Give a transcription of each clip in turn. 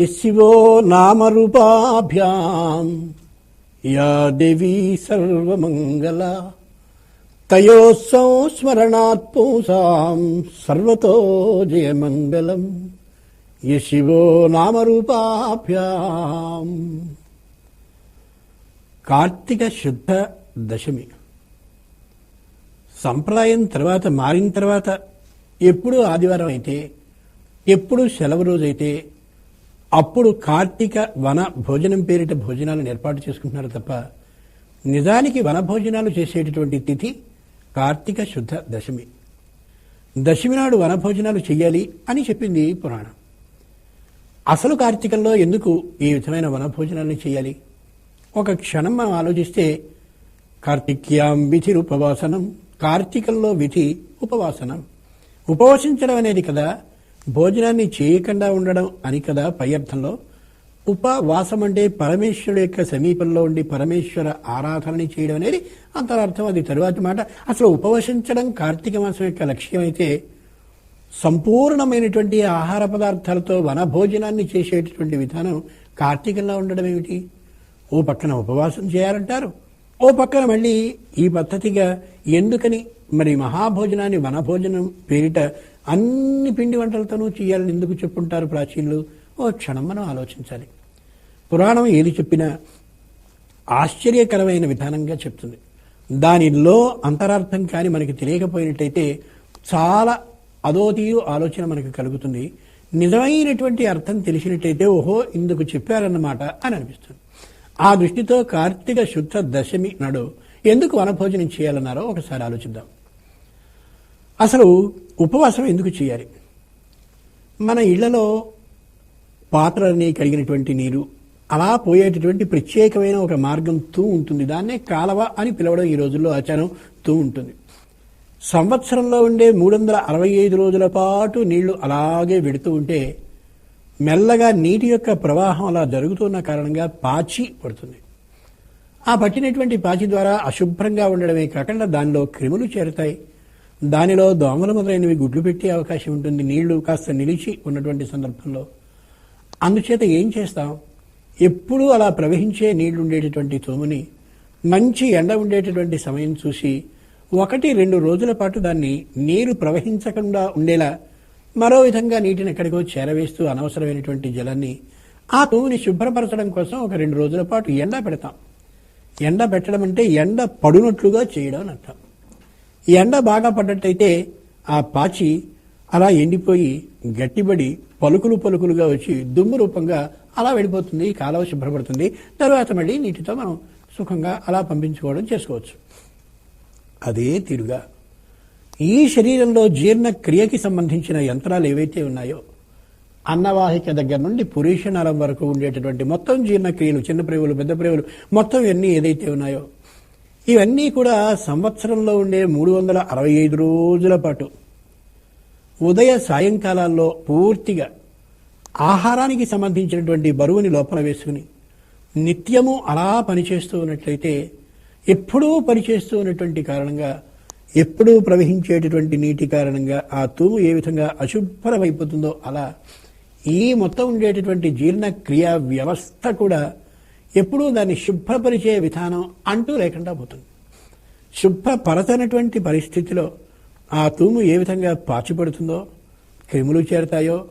యశివో నామరూపాభ్యాం. Yeah దేవీ సర్వమంగళ. తయో సంస్మరణాత్ పూసాం. సర్వతో జయమంగళం. యశివో నామరూపాభ్యాం. కార్తీక శుద్ధ దశమి. సంప్రదాయం తర్వాత మారిన తర్వాత ఎప్పుడు ఆదివారం అయితే ఎప్పుడు సెలవు రోజైతే అప్పుడు కార్తీక వన భోజనం పేరిట భోజనాలను ఏర్పాటు చేసుకుంటున్నారు తప్ప నిజానికి వన భోజనాలు చేసేటటువంటి తిథి కార్తీక శుద్ధ దశమి. దశమి నాడు వన భోజనాలు చెయ్యాలి అని చెప్పింది పురాణం. అసలు కార్తీకంలో ఎందుకు ఈ విధమైన వన భోజనాలను చేయాలి? ఒక క్షణం మనం ఆలోచిస్తే కార్తిక్యాం విధి ఉపవాసనం కార్తీకంలో విధి ఉపవాసనం. ఉపవసించడం అనేది కదా భోజనాన్ని చేయకుండా ఉండడం అని కదా పై అర్థంలో ఉపవాసం అంటే పరమేశ్వరుడు యొక్క సమీపంలో ఉండి పరమేశ్వర ఆరాధనని చేయడం అనేది అంతరార్థం. అది తరువాతి మాట. అసలు ఉపవసించడం కార్తీక మాసం యొక్క లక్ష్యం అయితే సంపూర్ణమైనటువంటి ఆహార పదార్థాలతో వనభోజనాన్ని చేసేటటువంటి విధానం కార్తీకంలో ఉండడం ఏమిటి? ఓ పక్కన ఉపవాసం చేయాలంటారు. ఓ పక్కన మళ్ళీ ఈ పద్ధతిగా ఎందుకని మరి మహాభోజనాన్ని వనభోజనం పేరిట అన్ని పిండి వంటలతోనూ చేయాలని ఎందుకు చెప్పుంటారు ప్రాచీనులు? ఓ క్షణం మనం ఆలోచించాలి. పురాణం ఏది చెప్పినా ఆశ్చర్యకరమైన విధానంగా చెప్తుంది. దానిలో అంతరార్థం కానీ మనకి తెలియకపోయినట్టయితే చాలా అదోతీయు ఆలోచన మనకు కలుగుతుంది. నిజమైనటువంటి అర్థం తెలిసినట్టయితే ఓహో ఇందుకు చెప్పారన్నమాట అని అనిపిస్తుంది. ఆ దృష్టితో కార్తీక శుద్ధ దశమి నాడు ఎందుకు వనభోజనం చేయాలన్నారో ఒకసారి ఆలోచిద్దాం. అసలు ఉపవాసం ఎందుకు చేయాలి? మన ఇళ్ళలో పాత్రలని కలిగినటువంటి నీరు అలా పోయేటటువంటి ప్రత్యేకమైన ఒక మార్గం తూ ఉంటుంది. దాన్నే కాలవ అని పిలవడం ఈ రోజుల్లో ఆచారం తూ ఉంటుంది. సంవత్సరంలో ఉండే మూడు వందల అరవై ఐదు రోజుల పాటు నీళ్ళు అలాగే వెడుతూ ఉంటే మెల్లగా నీటి యొక్క ప్రవాహం అలా జరుగుతున్న కారణంగా పాచి పడుతుంది. ఆ పట్టినటువంటి పాచి ద్వారా అశుభ్రంగా ఉండడమే కాకుండా దానిలో క్రిములు చేరుతాయి. దానిలో దోమలు మొదలైనవి గుడ్లు పెట్టే అవకాశం ఉంటుంది. నీళ్ళు కాస్త నిలిచి ఉన్నటువంటి సందర్భంలో. అందుచేత ఏం చేస్తాం? ఎప్పుడూ అలా ప్రవహించే నీళ్ళు ఉండేటటువంటి తోముని మంచి ఎండ ఉండేటటువంటి సమయం చూసి ఒకటి రెండు రోజుల పాటు దాన్ని నీరు ప్రవహించకుండా ఉండేలా మరో విధంగా నీటిని ఎక్కడికో చేరవేస్తూ అనవసరమైనటువంటి జలాన్ని ఆ తోముని శుభ్రపరచడం కోసం ఒక రెండు రోజుల పాటు ఎండ పెడతాం. ఎండ పెట్టడం అంటే ఎండ పడునట్లుగా చేయడం అని ఈ ఎండ బాగా పడ్డట్టయితే ఆ పాచి అలా ఎండిపోయి గట్టిబడి పలుకులు పలుకులుగా వచ్చి దుమ్ము రూపంగా అలా వెళ్ళిపోతుంది కాలవ శుభ్రపడుతుంది. తర్వాత మళ్ళీ నీటితో మనం సుఖంగా అలా పంపించుకోవడం చేసుకోవచ్చు. అదే తీరుగా ఈ శరీరంలో జీర్ణక్రియకి సంబంధించిన యంత్రాలు ఏవైతే ఉన్నాయో అన్నవాహిక దగ్గర నుండి పురుష నరం వరకు ఉండేటటువంటి మొత్తం జీర్ణక్రియలు చిన్న ప్రేవులు పెద్ద ప్రేవులు మొత్తం ఇవన్నీ ఏదైతే ఉన్నాయో ఇవన్నీ కూడా సంవత్సరంలో ఉండే మూడు వందల అరవై ఐదు రోజుల పాటు. ఉదయ సాయంకాలాల్లో పూర్తిగా ఆహారానికి సంబంధించినటువంటి బరువుని లోపల వేసుకుని నిత్యము అలా పనిచేస్తూ ఉన్నట్లయితే ఎప్పుడూ పనిచేస్తూ ఉన్నటువంటి కారణంగా ఎప్పుడూ ప్రవహించేటటువంటి నీటి కారణంగా ఆ తూము ఏ విధంగా అశుభ్రమైపోతుందో అలా ఈ మొత్తం ఉండేటటువంటి జీర్ణక్రియ వ్యవస్థ కూడా ఎప్పుడూ దాన్ని శుభ్రపరిచే విధానం అంటూ లేకుండా పోతుంది. శుభ్రపరచనటువంటి పరిస్థితిలో ఆ తూము ఏ విధంగా పాచిపడుతుందో క్రిములు చేరతాయో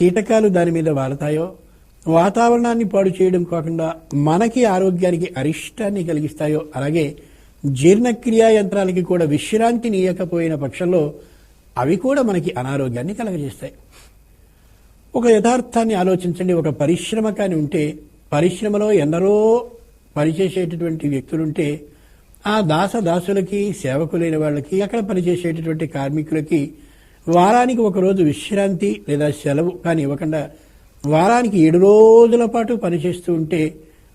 కీటకాలు దాని మీద వాడతాయో వాతావరణాన్ని పాడు చేయడం కాకుండా మనకి ఆరోగ్యానికి అరిష్టాన్ని కలిగిస్తాయో అలాగే జీర్ణక్రియా యంత్రాలకి కూడా విశ్రాంతి నీయకపోయిన పక్షంలో అవి కూడా మనకి అనారోగ్యాన్ని కలగజేస్తాయి. ఒక యథార్థాన్ని ఆలోచించండి ఒక పరిశ్రమ కానీ ఉంటే పరిశ్రమలో ఎందరో పనిచేసేటటువంటి వ్యక్తులుంటే ఆ దాస దాసులకి సేవకులైన వాళ్ళకి అక్కడ పనిచేసేటటువంటి కార్మికులకి వారానికి ఒక రోజు విశ్రాంతి లేదా సెలవు కానీ ఇవ్వకుండా వారానికి ఏడు రోజుల పాటు పనిచేస్తూ ఉంటే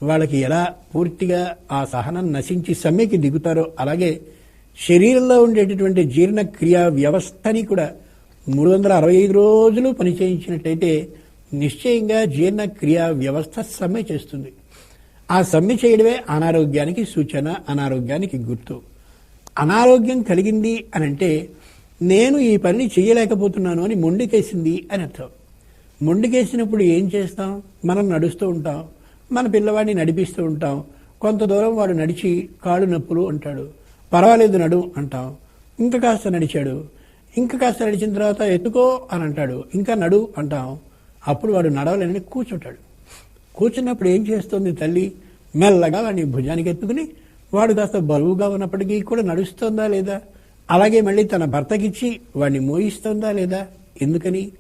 వాళ్ళకి ఎలా పూర్తిగా ఆ సహనం నశించి సమ్మెకి దిగుతారో అలాగే శరీరంలో ఉండేటటువంటి జీర్ణక్రియా వ్యవస్థని కూడా మూడు వందల అరవై ఐదు రోజులు పనిచేయించినట్టయితే నిశ్చయంగా జీర్ణక్రియ వ్యవస్థ సమ్మె చేస్తుంది. ఆ సమ్మె చేయడమే అనారోగ్యానికి సూచన అనారోగ్యానికి గుర్తు. అనారోగ్యం కలిగింది అని అంటే నేను ఈ పనిని చేయలేకపోతున్నాను అని మొండికేసింది అని అర్థం. మొండికేసినప్పుడు ఏం చేస్తాం? మనం నడుస్తూ ఉంటాం. మన పిల్లవాడిని నడిపిస్తూ ఉంటాం. కొంత దూరం వాడు నడిచి కాళ్ళు నొప్పులు అంటాడు. పర్వాలేదు నడు అంటాం. ఇంకా కాస్త నడిచాడు. ఇంకా కాస్త నడిచిన తర్వాత ఎత్తుకో అని అంటాడు. ఇంకా నడు అంటాం. అప్పుడు వాడు నడవలేనని కూర్చుంటాడు. కూర్చున్నప్పుడు ఏం చేస్తుంది తల్లి? మెల్లగా వాడిని భుజానికి ఎత్తుకుని వాడు కాస్త బరువుగా ఉన్నప్పటికీ కూడా నడుస్తుందా లేదా? అలాగే మళ్ళీ తన భర్తకిచ్చి వాడిని మోయిస్తుందా లేదా? ఎందుకని?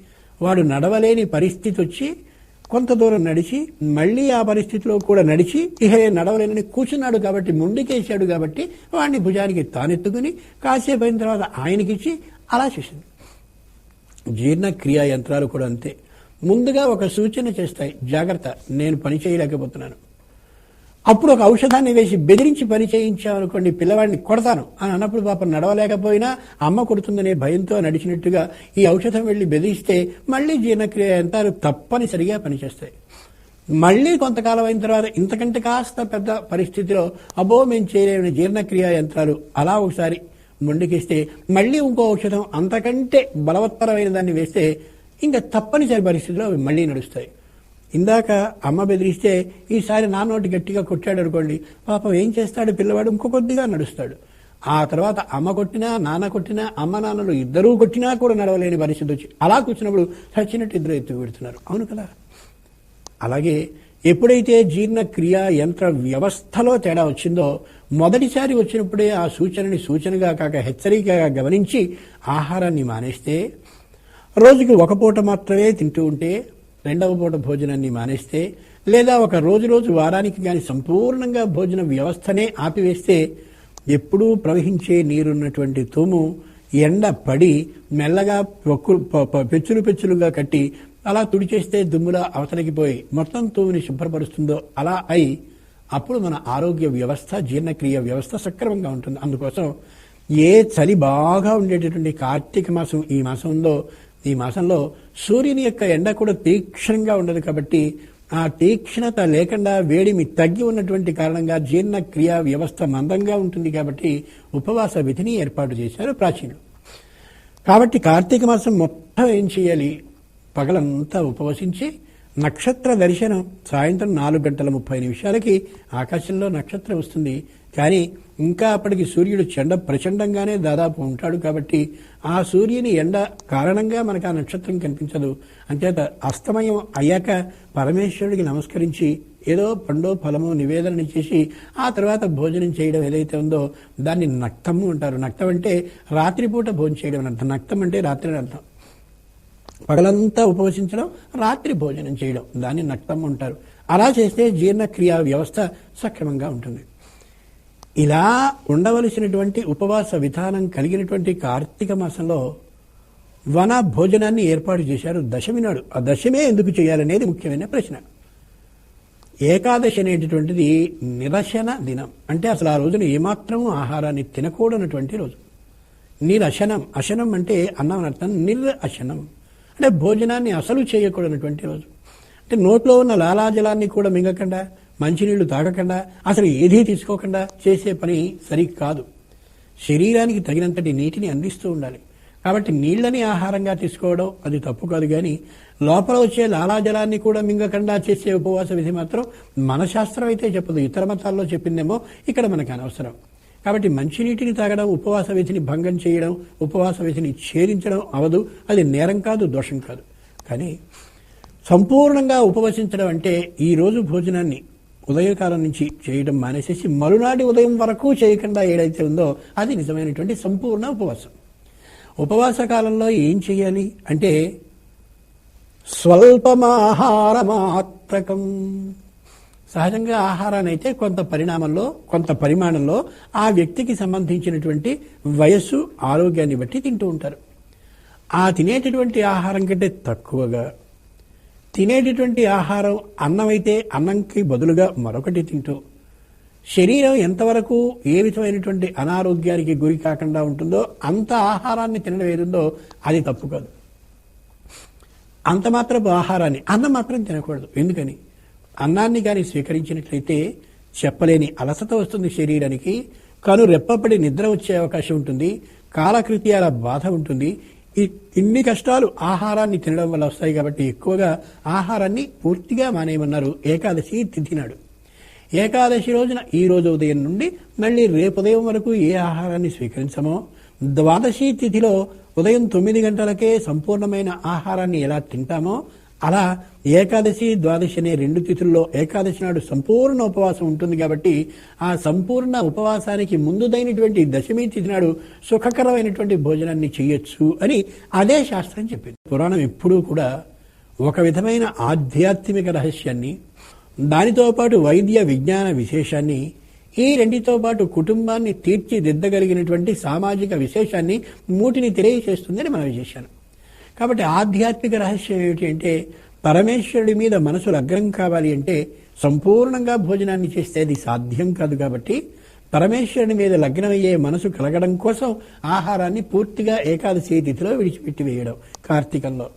వాడు నడవలేని పరిస్థితి వచ్చి కొంత దూరం నడిచి మళ్ళీ ఆ పరిస్థితిలో కూడా నడిచి ఇహే నడవలేనని కూర్చున్నాడు కాబట్టి ముందుకేసాడు కాబట్టి వాడిని భుజానికి తానెత్తుకుని కాసేపు అయిన తర్వాత ఆయనకిచ్చి అలా చేసింది. జీర్ణక్రియా యంత్రాలు కూడా అంతే. ముందుగా ఒక సూచన చేస్తాయి. జాగ్రత్త నేను పని చేయలేకపోతున్నాను. అప్పుడు ఒక ఔషధాన్ని వేసి బెదిరించి పని చేయించామనుకోండి పిల్లవాడిని కొడతాను అని అన్నప్పుడు పాపం నడవలేకపోయినా అమ్మ కొడుతుందనే భయంతో నడిచినట్టుగా ఈ ఔషధం వెళ్ళి బెదిరిస్తే మళ్ళీ జీర్ణక్రియ యంత్రాలు తప్పనిసరిగా పనిచేస్తాయి. మళ్ళీ కొంతకాలం అయిన తర్వాత ఇంతకంటే కాస్త పెద్ద పరిస్థితిలో అబో మేము చేయలేని జీర్ణక్రియ యంత్రాలు అలా ఒకసారి ముందుకిస్తే మళ్ళీ ఇంకో ఔషధం అంతకంటే బలవత్తరమైన దాన్ని వేస్తే ఇంకా తప్పనిసరి పరిస్థితిలో అవి మళ్ళీ నడుస్తాయి. ఇందాక అమ్మ బెదిరిస్తే ఈసారి నా నోటి గట్టిగా కొట్టాడు అనుకోండి పాపం ఏం చేస్తాడు పిల్లవాడు? ఇంకో కొద్దిగా నడుస్తాడు. ఆ తర్వాత అమ్మ కొట్టినా నాన్న కొట్టినా అమ్మ నాన్నలు ఇద్దరూ కొట్టినా కూడా నడవలేని పరిస్థితి వచ్చి అలా కూర్చున్నప్పుడు చచ్చినట్టు ఇద్దరు ఎత్తు పెడుతున్నారు. అవును కదా? అలాగే ఎప్పుడైతే జీర్ణక్రియ యంత్ర వ్యవస్థలో తేడా వచ్చిందో మొదటిసారి వచ్చినప్పుడే ఆ సూచనని సూచనగా కాక హెచ్చరికగా గమనించి ఆహారాన్ని మానేస్తే రోజుకి ఒక పూట మాత్రమే తింటూ ఉంటే రెండవ పూట భోజనాన్ని మానేస్తే లేదా ఒక రోజు రోజు వారానికి కానీ సంపూర్ణంగా భోజన వ్యవస్థనే ఆపివేస్తే ఎప్పుడూ ప్రవహించే నీరున్నటువంటి తూము ఎండ పడి మెల్లగా పెచ్చులు పెచ్చులుగా కట్టి అలా తుడిచేస్తే దుమ్ములా అవతలికి పోయి మొత్తం తూముని శుభ్రపరుస్తుందో అలా అయి అప్పుడు మన ఆరోగ్య వ్యవస్థ జీర్ణక్రియ వ్యవస్థ సక్రమంగా ఉంటుంది. అందుకోసం ఏ చలి బాగా ఉండేటటువంటి కార్తీక మాసం ఈ మాసంలో ఈ మాసంలో సూర్యుని యొక్క ఎండ కూడా తీక్షణంగా ఉండదు కాబట్టి ఆ తీక్షణత లేకుండా వేడిమి తగ్గి ఉన్నటువంటి కారణంగా జీర్ణక్రియ వ్యవస్థ మందంగా ఉంటుంది కాబట్టి ఉపవాస విధిని ఏర్పాటు చేశారు ప్రాచీనులు. కాబట్టి కార్తీక మాసం మొత్తం ఏం చేయాలి? పగలంతా ఉపవసించి నక్షత్ర దర్శనం సాయంత్రం నాలుగు గంటల ముప్పై నిమిషాలకి ఆకాశంలో నక్షత్రం వస్తుంది. కానీ ఇంకా అప్పటికి సూర్యుడు చెండ ప్రచండంగానే దాదాపు ఉంటాడు కాబట్టి ఆ సూర్యుని ఎండ కారణంగా మనకు ఆ నక్షత్రం కనిపించదు. అంచేత అస్తమయం అయ్యాక పరమేశ్వరుడికి నమస్కరించి ఏదో పండో ఫలము నివేదన చేసి ఆ తర్వాత భోజనం చేయడం ఏదైతే ఉందో దాన్ని నక్తము అంటారు. నక్తం అంటే రాత్రిపూట భోజనం చేయడం అని అర్థం. నక్తం అంటే రాత్రి అని అర్థం. పగలంతా ఉపవసించడం రాత్రి భోజనం చేయడం. దాన్ని నక్తం అంటారు. అలా చేస్తే జీర్ణక్రియ వ్యవస్థ సక్రమంగా ఉంటుంది. ఇలా ఉండవలసినటువంటి ఉపవాస విధానం కలిగినటువంటి కార్తీక మాసంలో వన భోజనాన్ని ఏర్పాటు చేశారు దశమి నాడు. ఆ దశమే ఎందుకు చేయాలనేది ముఖ్యమైన ప్రశ్న. ఏకాదశి అనేటటువంటిది నిరశన దినం. అంటే అసలు ఆ రోజున ఏమాత్రము ఆహారాన్ని తినకూడనటువంటి రోజు. నిరశనం. అశనం అంటే అన్నం అర్థం నిరశనం. అశనం అంటే భోజనాన్ని అసలు చేయకూడనటువంటి రోజు. అంటే నోట్లో ఉన్న లాలాజలాన్ని కూడా మింగకుండా. మంచినీళ్ళు తాగకుండా అసలు ఏదీ తీసుకోకుండా చేసే పని సరికాదు. శరీరానికి తగినంతటి నీటిని అందిస్తూ ఉండాలి. కాబట్టి నీళ్ళని ఆహారంగా తీసుకోవడం అది తప్పు కాదు కానీ లోపల వచ్చే లాలాజలాన్ని కూడా మింగకుండా చేసే ఉపవాస విధి మాత్రం మన శాస్త్రం అయితే చెప్పదు. ఇతర మతాల్లో చెప్పిందేమో ఇక్కడ మనకు అనవసరం. కాబట్టి మంచినీటిని తాగడం ఉపవాస విధిని భంగం చేయడం ఉపవాస విధిని ఛేదించడం అవదు. అది నేరం కాదు దోషం కాదు. కానీ సంపూర్ణంగా ఉపవసించడం అంటే ఈరోజు భోజనాన్ని ఉదయకాలం నుంచి చేయడం మానేసేసి మరునాటి ఉదయం వరకు చేయకుండా ఏదైతే ఉందో అది నిజమైనటువంటి సంపూర్ణ ఉపవాసం. ఉపవాస కాలంలో ఏం చేయాలి అంటే స్వల్పమాహారమాత్రకం. సహజంగా ఆహారాన్ని అయితే కొంత పరిణామంలో కొంత పరిమాణంలో ఆ వ్యక్తికి సంబంధించినటువంటి వయస్సు ఆరోగ్యాన్ని బట్టి తింటూ ఉంటారు. ఆ తినేటటువంటి ఆహారం కంటే తక్కువగా తినేటటువంటి ఆహారం అన్నమైతే అన్నంకి బదులుగా మరొకటి తింటూ శరీరం ఎంతవరకు ఏ విధమైనటువంటి అనారోగ్యానికి గురి కాకుండా ఉంటుందో అంత ఆహారాన్ని తినడం ఏదుందో అది తప్పు కాదు. అంత మాత్రపు ఆహారాన్ని అన్నం మాత్రం తినకూడదు. ఎందుకని? అన్నాన్ని కానీ స్వీకరించినట్లయితే చెప్పలేని అలసత వస్తుంది శరీరానికి. కను రెప్పపడి నిద్ర వచ్చే అవకాశం ఉంటుంది. కాలకృత్యాల బాధ ఉంటుంది. ఈ- ఇన్ని కష్టాలు ఆహారాన్ని తినడం వల్ల వస్తాయి కాబట్టి ఎక్కువగా ఆహారాన్ని పూర్తిగా మానేయమన్నారు. ఏకాదశి తిథి నాడు. ఏకాదశి రోజున ఈ రోజు ఉదయం నుండి మళ్ళీ రేపు ఉదయం వరకు ఏ ఆహారాన్ని స్వీకరించమో? ద్వాదశి తిథిలో ఉదయం తొమ్మిది గంటలకే సంపూర్ణమైన ఆహారాన్ని ఎలా తింటామో అలా ఏకాదశి ద్వాదశి అనే రెండు తిథుల్లో ఏకాదశి నాడు సంపూర్ణ ఉపవాసం ఉంటుంది కాబట్టి ఆ సంపూర్ణ ఉపవాసానికి ముందుదైనటువంటి దశమి తిథి నాడు సుఖకరమైనటువంటి భోజనాన్ని చేయొచ్చు అని అదే శాస్త్రం చెప్పింది. పురాణం ఎప్పుడూ కూడా ఒక విధమైన ఆధ్యాత్మిక రహస్యాన్ని దానితో పాటు వైద్య విజ్ఞాన విశేషాన్ని ఈ రెండితో పాటు కుటుంబాన్ని తీర్చిదిద్దగలిగినటువంటి సామాజిక విశేషాన్ని మూటిని తెలియచేస్తుందని మనం చేశాను. కాబట్టి ఆధ్యాత్మిక రహస్యం ఏమిటి అంటే పరమేశ్వరుడి మీద మనసు లగ్నం కావాలి అంటే సంపూర్ణంగా భోజనాన్ని చేస్తే అది సాధ్యం కాదు కాబట్టి పరమేశ్వరుని మీద లగ్నమయ్యే మనసు కలగడం కోసం ఆహారాన్ని పూర్తిగా ఏకాదశి తిథిలో విడిచిపెట్టి వేయడం కార్తీకంలో.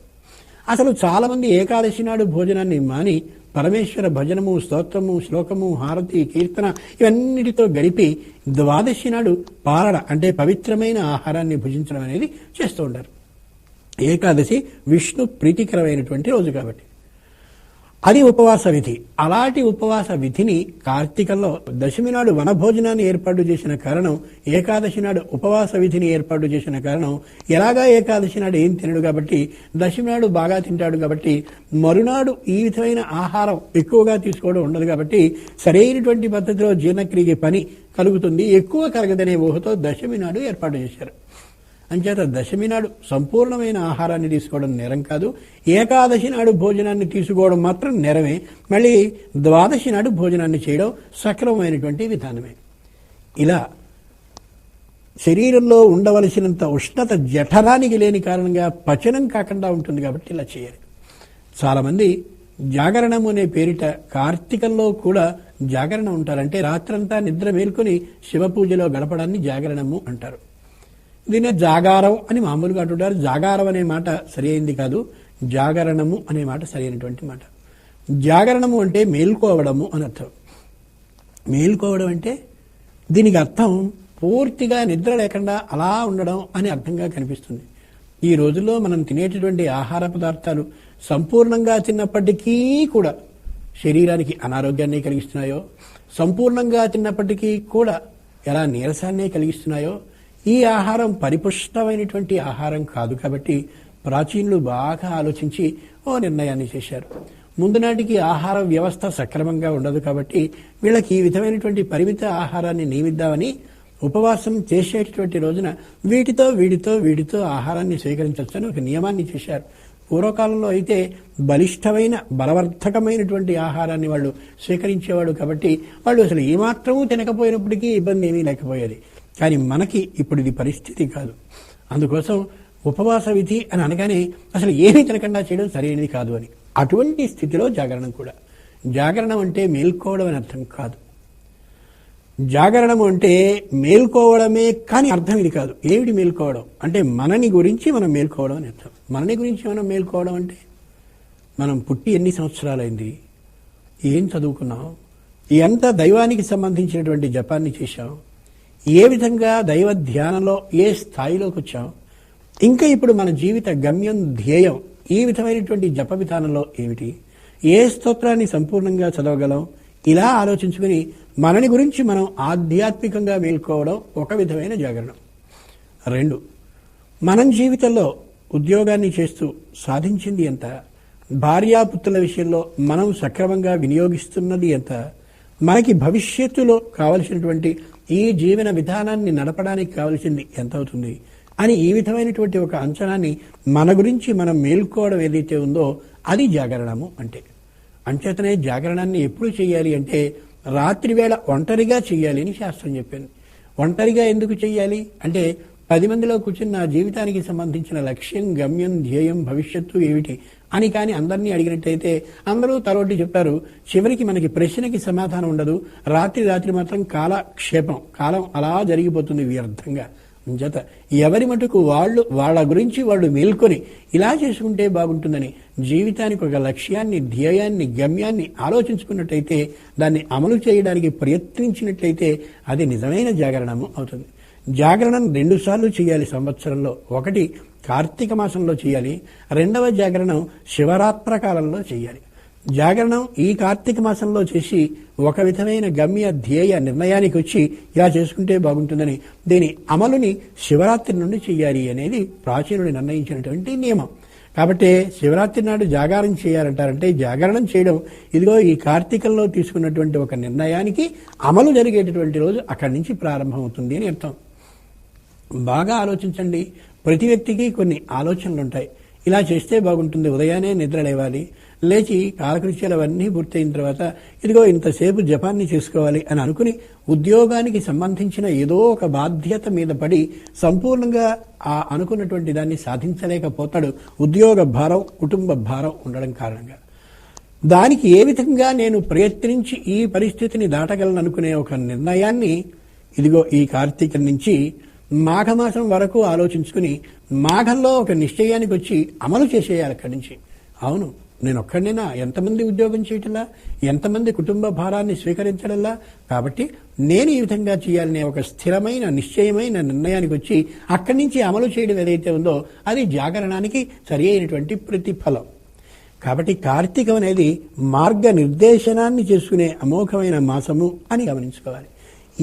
అసలు చాలామంది ఏకాదశి నాడు భోజనాన్ని మాని పరమేశ్వర భజనము స్తోత్రము శ్లోకము హారతి కీర్తన ఇవన్నిటితో గడిపి ద్వాదశి నాడు పాలన అంటే పవిత్రమైన ఆహారాన్ని భుజించడం అనేది చేస్తూ ఉంటారు. ఏకాదశి విష్ణు ప్రీతికరమైనటువంటి రోజు కాబట్టి. అది ఉపవాస విధి. అలాంటి ఉపవాస విధిని కార్తీకంలో దశమి నాడు వనభోజనాన్ని ఏర్పాటు చేసిన కారణం ఏకాదశి నాడు ఉపవాస విధిని ఏర్పాటు చేసిన కారణం ఎలాగా ఏకాదశి నాడు ఏం తినడు కాబట్టి దశమి నాడు బాగా తింటాడు కాబట్టి మరునాడు ఈ విధమైన ఆహారం ఎక్కువగా తీసుకోవడం ఉండదు కాబట్టి సరైనటువంటి పద్ధతిలో జీర్ణక్రియకి పని కలుగుతుంది. ఎక్కువ కలగదనే ఊహతో దశమి నాడు ఏర్పాటు చేశారు. అంచేత దశమి నాడు సంపూర్ణమైన ఆహారాన్ని తీసుకోవడం నేరం కాదు. ఏకాదశి నాడు భోజనాన్ని తీసుకోవడం మాత్రం నేరమే. మళ్ళీ ద్వాదశి నాడు భోజనాన్ని చేయడం సక్రమమైనటువంటి విధానమే. ఇలా శరీరంలో ఉండవలసినంత ఉష్ణత జఠరానికి లేని కారణంగా పచనం కాకుండా ఉంటుంది కాబట్టి ఇలా చేయాలి. చాలామంది జాగరణం అనే పేరిట కార్తీకంలో కూడా జాగరణ ఉంటారంటే రాత్రంతా నిద్ర మేల్కొని శివ పూజలో గడపడాన్ని జాగరణము అంటారు. దీన్ని జాగారం అని మామూలుగా అంటుంటారు. జాగారం అనే మాట సరి అయింది కాదు. జాగరణము అనే మాట సరైనటువంటి మాట. జాగరణము అంటే మేల్కోవడము అని అర్థం. మేల్కోవడం అంటే దీనికి అర్థం పూర్తిగా నిద్ర లేకుండా అలా ఉండడం అని అర్థంగా కనిపిస్తుంది. ఈ రోజుల్లో మనం తినేటటువంటి ఆహార పదార్థాలు సంపూర్ణంగా తిన్నప్పటికీ కూడా శరీరానికి అనారోగ్యాన్ని కలిగిస్తున్నాయో సంపూర్ణంగా తిన్నప్పటికీ కూడా ఎలా నీరసాన్ని కలిగిస్తున్నాయో ఈ ఆహారం పరిపుష్టమైనటువంటి ఆహారం కాదు కాబట్టి ప్రాచీనులు బాగా ఆలోచించి ఓ నిర్ణయాన్ని చేశారు. ముందు నాటికి ఆహార వ్యవస్థ సక్రమంగా ఉండదు కాబట్టి వీళ్ళకి ఈ విధమైనటువంటి పరిమిత ఆహారాన్ని నియమిద్దామని ఉపవాసం చేసేటటువంటి రోజున వీటితో వీటితో వీటితో ఆహారాన్ని స్వీకరించవచ్చని ఒక నియమాన్ని చేశారు. పూర్వకాలంలో అయితే బలిష్టమైన బలవర్ధకమైనటువంటి ఆహారాన్ని వాళ్ళు స్వీకరించేవాడు కాబట్టి వాళ్ళు అసలు ఏమాత్రమూ తినకపోయినప్పటికీ ఇబ్బంది ఏమీ లేకపోయేది. కానీ మనకి ఇప్పుడు ఇది పరిస్థితి కాదు. అందుకోసం ఉపవాస విధి అని అనగానే అసలు ఏమీ తినకుండా చేయడం సరైనది కాదు అని. అటువంటి స్థితిలో జాగరణం కూడా. జాగరణం అంటే మేల్కోవడం అని అర్థం కాదు. జాగరణం అంటే మేల్కోవడమే కానీ అర్థం ఇది కాదు. ఏమిటి మేల్కోవడం? అంటే మనని గురించి మనం మేల్కోవడం అని అర్థం. మనని గురించి మనం మేల్కోవడం అంటే మనం పుట్టి ఎన్ని సంవత్సరాలైంది? ఏం చదువుకున్నాం? ఎంత దైవానికి సంబంధించినటువంటి జపాన్ని చేశాం? ఏ విధంగా దైవ ధ్యానంలో ఏ స్థాయిలోకి వచ్చాం ఇంకా ఇప్పుడు మన జీవిత గమ్యం ధ్యేయం ఈ విధమైనటువంటి జప విధానంలో ఏమిటి ఏ స్తోత్రాన్ని సంపూర్ణంగా చదవగలం ఇలా ఆలోచించుకుని మనని గురించి మనం ఆధ్యాత్మికంగా మేల్కోవడం ఒక విధమైన జాగరణం. రెండు మనం జీవితంలో ఉద్యోగాన్ని చేస్తూ సాధించింది ఎంత భార్యాపుత్రుల విషయంలో మనం సక్రమంగా వినియోగిస్తున్నది ఎంత మనకి భవిష్యత్తులో కావలసినటువంటి ఈ జీవన విధానాన్ని నడపడానికి కావలసింది ఎంత అవుతుంది అని ఈ విధమైనటువంటి ఒక అంచనాన్ని మన గురించి మనం మేల్కోవడం ఏదైతే ఉందో అది జాగరణము అంటే. అంచేతనే జాగరణాన్ని ఎప్పుడు చేయాలి అంటే రాత్రివేళ ఒంటరిగా చేయాలి అని శాస్త్రం చెప్పింది. ఒంటరిగా ఎందుకు చేయాలి? అంటే పది మందిలో కూర్చుని నా జీవితానికి సంబంధించిన లక్ష్యం గమ్యం ధ్యేయం భవిష్యత్తు ఏమిటి? అని కానీ అందరినీ అడిగినట్టయితే అందరూ తరోటి చెప్పారు చివరికి మనకి ప్రశ్నకి సమాధానం ఉండదు. రాత్రి రాత్రి మాత్రం కాలక్షేపం కాలం అలా జరిగిపోతుంది వ్యర్థంగా. జత ఎవరి మటుకు వాళ్ళు వాళ్ళ గురించి వాళ్ళు మేల్కొని ఇలా చేసుకుంటే బాగుంటుందని జీవితానికి ఒక లక్ష్యాన్ని ధ్యేయాన్ని గమ్యాన్ని ఆలోచించుకున్నట్టయితే దాన్ని అమలు చేయడానికి ప్రయత్నించినట్లయితే అది నిజమైన జాగరణము అవుతుంది. జాగరణం రెండుసార్లు చేయాలి సంవత్సరంలో. ఒకటి కార్తీక మాసంలో చేయాలి. రెండవ జాగరణం శివరాత్ర కాలంలో చేయాలి. జాగరణం ఈ కార్తీక మాసంలో చేసి ఒక విధమైన గమ్య ధ్యేయ నిర్ణయానికి వచ్చి ఇలా చేసుకుంటే బాగుంటుందని దీని అమలుని శివరాత్రి నుండి చేయాలి అనేది ప్రాచీనుడు నిర్ణయించినటువంటి నియమం. కాబట్టి శివరాత్రి నాడు జాగారం చేయాలంటారంటే జాగరణం చేయడం ఇదిగో ఈ కార్తీకంలో తీసుకున్నటువంటి ఒక నిర్ణయానికి అమలు జరిగేటటువంటి రోజు అక్కడి నుంచి ప్రారంభమవుతుంది అని అర్థం. బాగా ఆలోచించండి. ప్రతి వ్యక్తికి కొన్ని ఆలోచనలు ఉంటాయి ఇలా చేస్తే బాగుంటుంది ఉదయాన్నే నిద్ర లేవాలి లేచి కాలకృత్యాలు అవన్నీ పూర్తయిన తర్వాత ఇదిగో ఇంతసేపు జపాన్ని చేసుకోవాలి అని అనుకుని ఉద్యోగానికి సంబంధించిన ఏదో ఒక బాధ్యత మీద పడి సంపూర్ణంగా ఆ అనుకున్నటువంటి దాన్ని సాధించలేకపోతాడు ఉద్యోగ భారం కుటుంబ భారం ఉండడం కారణంగా. దానికి ఏ విధంగా నేను ప్రయత్నించి ఈ పరిస్థితిని దాటగలను అనుకునే ఒక నిర్ణయాన్ని ఇదిగో ఈ కార్తీకం నుంచి మాఘమాసం వరకు ఆలోచించుకుని మాఘంలో ఒక నిశ్చయానికి వచ్చి అమలు చేసేయాలి అక్కడి నుంచి. అవును నేను ఒక్కడినైనా ఎంతమంది ఉద్యోగం చేయటంలా? ఎంతమంది కుటుంబ భారాన్ని స్వీకరించడంలా? కాబట్టి నేను ఈ విధంగా చేయాలనే ఒక స్థిరమైన నిశ్చయమైన నిర్ణయానికి వచ్చి అక్కడి నుంచి అమలు చేయడం ఏదైతే ఉందో అది జాగరణానికి సరి అయినటువంటి ప్రతిఫలం. కాబట్టి కార్తీకం అనేది మార్గ నిర్దేశనాన్ని చేసుకునే అమోఘమైన మాసము అని గమనించుకోవాలి.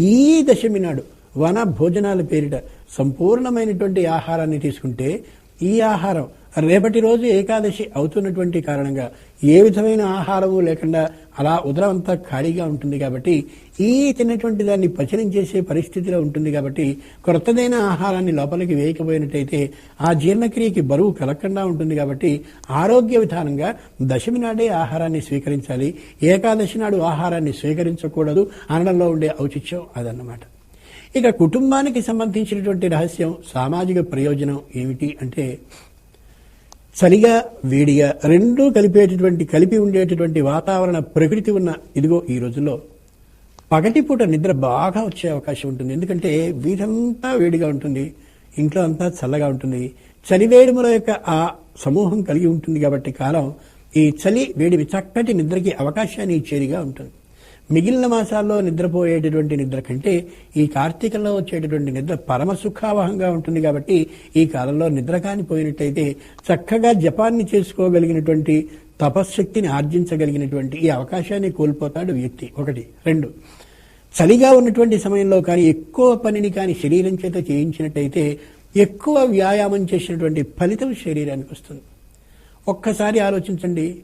ఈ దశమి నాడు వన భోజనాల పేరిట సంపూర్ణమైనటువంటి ఆహారాన్ని తీసుకుంటే ఈ ఆహారం రేపటి రోజు ఏకాదశి అవుతున్నటువంటి కారణంగా ఏ విధమైన ఆహారము లేకుండా అలా ఉదరం అంతా ఖాళీగా ఉంటుంది కాబట్టి ఈ తిన్నటువంటి దాన్ని పచనం చేసే పరిస్థితిలో ఉంటుంది కాబట్టి క్రొత్తదైన ఆహారాన్ని లోపలికి వేయకపోయినట్టయితే ఆ జీర్ణక్రియకి బరువు కలగకుండా ఉంటుంది కాబట్టి ఆరోగ్య విధానంగా దశమి నాడే ఆహారాన్ని స్వీకరించాలి. ఏకాదశి నాడు ఆహారాన్ని స్వీకరించకూడదు అనడంలో ఉండే ఔచిత్యం అదన్నమాట. ఇక కుటుంబానికి సంబంధించినటువంటి రహస్యం సామాజిక ప్రయోజనం ఏమిటి అంటే చలిగా వేడిగా రెండూ కలిపేటటువంటి కలిపి ఉండేటటువంటి వాతావరణ ప్రకృతి ఉన్న ఇదిగో ఈ రోజుల్లో పగటిపూట నిద్ర బాగా వచ్చే అవకాశం ఉంటుంది. ఎందుకంటే వీధంతా వేడిగా ఉంటుంది ఇంట్లో అంతా చల్లగా ఉంటుంది. చలివేడుముల యొక్క ఆ సమూహం కలిగి ఉంటుంది కాబట్టి కాలం ఈ చలి వేడివి చక్కటి నిద్రకి అవకాశాన్ని ఇచ్చేదిగా ఉంటుంది. మిగిలిన మాసాల్లో నిద్రపోయేటటువంటి నిద్ర కంటే ఈ కార్తీకంలో వచ్చేటటువంటి నిద్ర పరమ సుఖావహంగా ఉంటుంది కాబట్టి ఈ కాలంలో నిద్ర కానిపోయినట్టయితే చక్కగా జపాన్ని చేసుకోగలిగినటువంటి తపశ్శక్తిని ఆర్జించగలిగినటువంటి ఈ అవకాశాన్ని కోల్పోతాడు వ్యక్తి. ఒకటి. రెండు. చలిగా ఉన్నటువంటి సమయంలో కానీ ఎక్కువ పనిని కానీ శరీరం చేత చేయించినట్టయితే ఎక్కువ వ్యాయామం చేసినటువంటి ఫలితం శరీరానికి వస్తుంది. ఒక్కసారి ఆలోచించండి.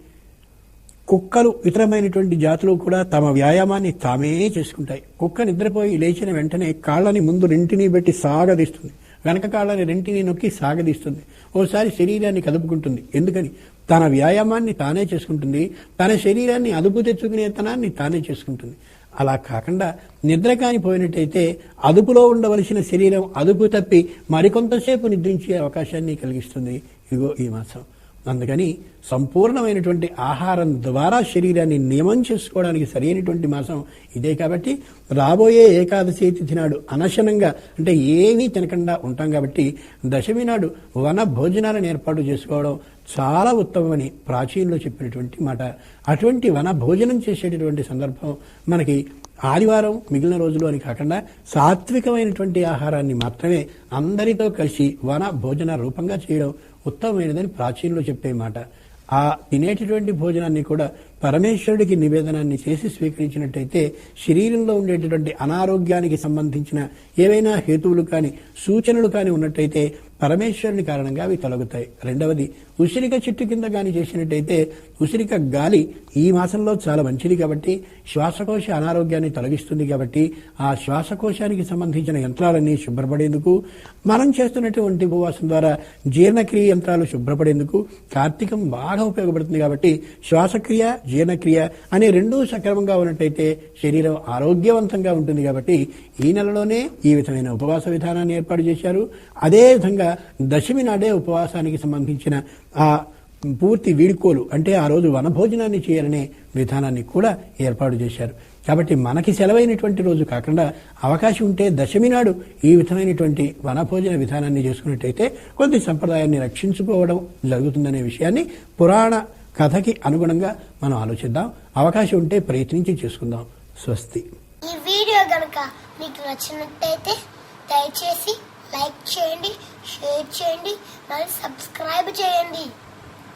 కుక్కలు ఇతరమైనటువంటి జాతులు కూడా తమ వ్యాయామాన్ని తామే చేసుకుంటాయి. కుక్క నిద్రపోయి లేచిన వెంటనే కాళ్ళని ముందు రెంటిని పెట్టి సాగదీస్తుంది. వెనక కాళ్ళని రెంటిని నొక్కి సాగదీస్తుంది. ఓసారి శరీరాన్ని కదుపుకుంటుంది. ఎందుకని? తన వ్యాయామాన్ని తానే చేసుకుంటుంది. తన శరీరాన్ని అదుపు తెచ్చుకునే తనాన్ని తానే చేసుకుంటుంది. అలా కాకుండా నిద్ర కానిపోయినట్టయితే అదుపులో ఉండవలసిన శరీరం అదుపు తప్పి మరికొంతసేపు నిద్రించే అవకాశాన్ని కలిగిస్తుంది. ఇగో ఈ మాసం అందుకని సంపూర్ణమైనటువంటి ఆహారం ద్వారా శరీరాన్ని నియమం చేసుకోవడానికి సరైనటువంటి మాసం ఇదే కాబట్టి రాబోయే ఏకాదశి తిథి నాడు అనశనంగా అంటే ఏమీ తినకుండా ఉంటాం కాబట్టి దశమి నాడు వన భోజనాలను ఏర్పాటు చేసుకోవడం చాలా ఉత్తమమని ప్రాచీనులు చెప్పినటువంటి మాట. అటువంటి వన భోజనం చేసేటటువంటి సందర్భం మనకి ఆదివారం మిగిలిన రోజులు అని కాకుండా సాత్వికమైనటువంటి ఆహారాన్ని మాత్రమే అందరితో కలిసి వన భోజన రూపంగా చేయడం ఉత్తమమైనదని ప్రాచీనులు చెప్పే మాట. ఆ తినేటటువంటి భోజనాన్ని కూడా పరమేశ్వరుడికి నివేదనాన్ని చేసి స్వీకరించినట్టయితే శరీరంలో ఉండేటటువంటి అనారోగ్యానికి సంబంధించిన ఏవైనా హేతువులు కానీ సూచనలు కానీ ఉన్నట్టయితే పరమేశ్వరుని కారణంగా అవి తొలగుతాయి. రెండవది ఉసిరిక చెట్టు కింద కానీ చేసినట్టయితే ఉసిరిక గాలి ఈ మాసంలో చాలా మంచిది కాబట్టి శ్వాసకోశ అనారోగ్యాన్ని తొలగిస్తుంది కాబట్టి ఆ శ్వాసకోశానికి సంబంధించిన యంత్రాలన్నీ శుభ్రపడేందుకు మనం చేస్తున్నటువంటి ఉపవాసం ద్వారా జీర్ణక్రియ యంత్రాలు శుభ్రపడేందుకు కార్తీకం బాగా ఉపయోగపడుతుంది కాబట్టి శ్వాసక్రియ జీర్ణక్రియ అనే రెండూ సక్రమంగా ఉన్నట్టయితే శరీరం ఆరోగ్యవంతంగా ఉంటుంది కాబట్టి ఈ నెలలోనే ఈ విధమైన ఉపవాస విధానాన్ని ఏర్పాటు చేశారు. అదే విధంగా దశమి నాడే ఉపవాసానికి సంబంధించిన ఆ పూర్తి వీడుకోలు అంటే ఆ రోజు వనభోజనాన్ని చేయాలనే విధానాన్ని కూడా ఏర్పాటు చేశారు. కాబట్టి మనకి సెలవైనటువంటి రోజు కాకుండా అవకాశం ఉంటే దశమి నాడు ఈ విధమైనటువంటి వనభోజన విధానాన్ని చేసుకున్నట్టయితే కొద్ది సంప్రదాయాన్ని రక్షించుకోవడం జరుగుతుందనే విషయాన్ని పురాణ కథకి అనుగుణంగా మనం ఆలోచిద్దాం. అవకాశం ఉంటే ప్రయత్నించి చేసుకుందాం. స్వస్తి. ఈ వీడియో గనుక మీకు నచ్చినట్టయితే దయచేసి లైక్ చేయండి షేర్ చేయండి మరియు సబ్స్క్రైబ్ చేయండి.